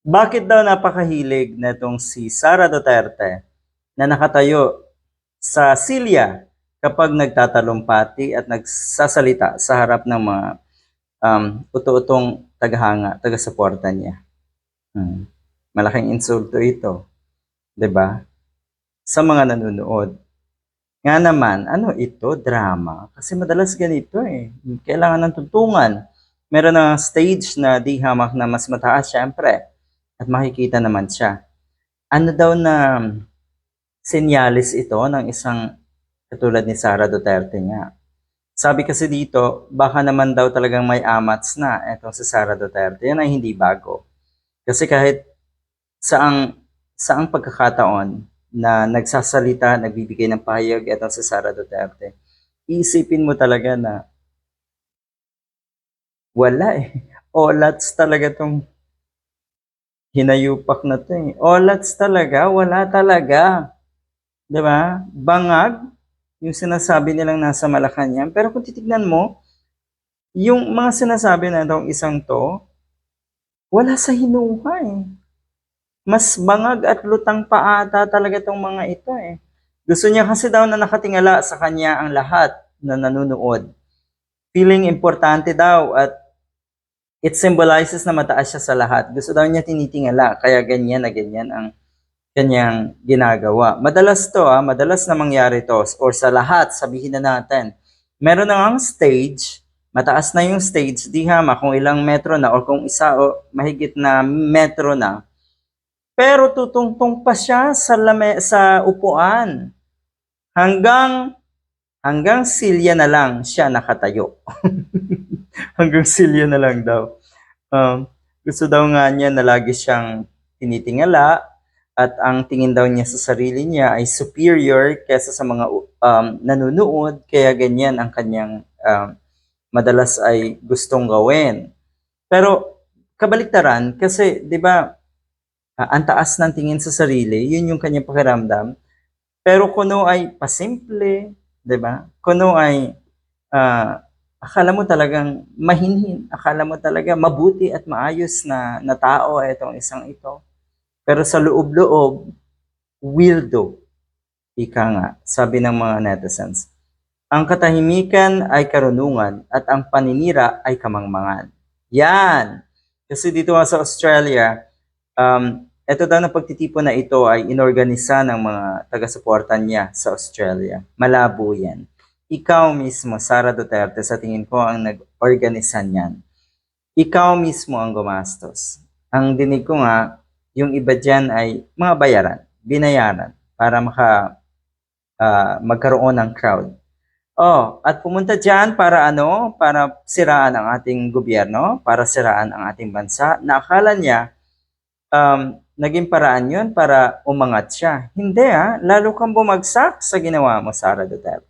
Bakit daw napakahilig na itong si Sara Duterte na nakatayo sa silya kapag nagtatalumpati at nagsasalita sa harap ng mga um, uto-utong tagahanga, taga-suporta niya? Hmm. Malaking insulto ito. 'di ba? Sa mga nanonood. Nga naman, ano ito? Drama. Kasi madalas ganito eh. Kailangan ng tuntungan. Meron na stage na di hamak na mas mataas, syempre. At makikita naman siya. Ano daw na senyalis ito ng isang katulad ni Sara Duterte nga. Sabi kasi dito, baka naman daw talagang may amats na etong si Sara Duterte. Yan ay hindi bago. Kasi kahit saang saang pagkakataon na nagsasalita, nagbibigay ng pahayag etong si Sara Duterte, iisipin mo talaga na wala eh. Olats talaga tong hinayupak na to eh. Olats talaga, wala talaga. ba? Bangag yung sinasabi nilang nasa Malacanang. Pero kung titignan mo, yung mga sinasabi na itong isang to, wala sa hinuha eh. Mas bangag at lutang pa ata talaga itong mga ito eh. Gusto niya kasi daw na nakatingala sa kanya ang lahat na nanonood. Feeling importante daw at it symbolizes na mataas siya sa lahat. Gusto daw niya tinitingala, kaya ganyan na ganyan ang kanyang ginagawa. Madalas to, ah, madalas na mangyari to, or sa lahat, sabihin na natin. Meron na ngang stage, mataas na yung stage, di hama kung ilang metro na, or kung isa o mahigit na metro na. Pero tutungtong pa siya sa, lame, sa upuan. Hanggang, hanggang silya na lang siya nakatayo. hanggang silya na lang daw. Um, gusto daw nga niya na lagi siyang tinitingala at ang tingin daw niya sa sarili niya ay superior kaysa sa mga um, nanonood kaya ganyan ang kanyang um, madalas ay gustong gawin. Pero kabaliktaran kasi 'di ba ah, ang taas ng tingin sa sarili, yun yung kanyang pakiramdam. Pero kuno ay pasimple, 'di ba? Kuno ay ah, akala mo talagang mahinhin, akala mo talaga mabuti at maayos na, na tao itong isang ito. Pero sa loob-loob, weirdo. Ika nga, sabi ng mga netizens. Ang katahimikan ay karunungan at ang paninira ay kamangmangan. Yan! Kasi dito nga sa Australia, um, ito daw na pagtitipon na ito ay inorganisa ng mga taga-suporta niya sa Australia. Malabo yan. Ikaw mismo, Sara Duterte, sa tingin ko ang nag-organisa niyan. Ikaw mismo ang gumastos. Ang dinig ko nga, yung iba dyan ay mga bayaran, binayaran para maka ah, magkaroon ng crowd. Oh, at pumunta dyan para ano? Para siraan ang ating gobyerno, para siraan ang ating bansa. Na akala niya, um, naging paraan yun para umangat siya. Hindi ah, lalo kang bumagsak sa ginawa mo, Sara Duterte.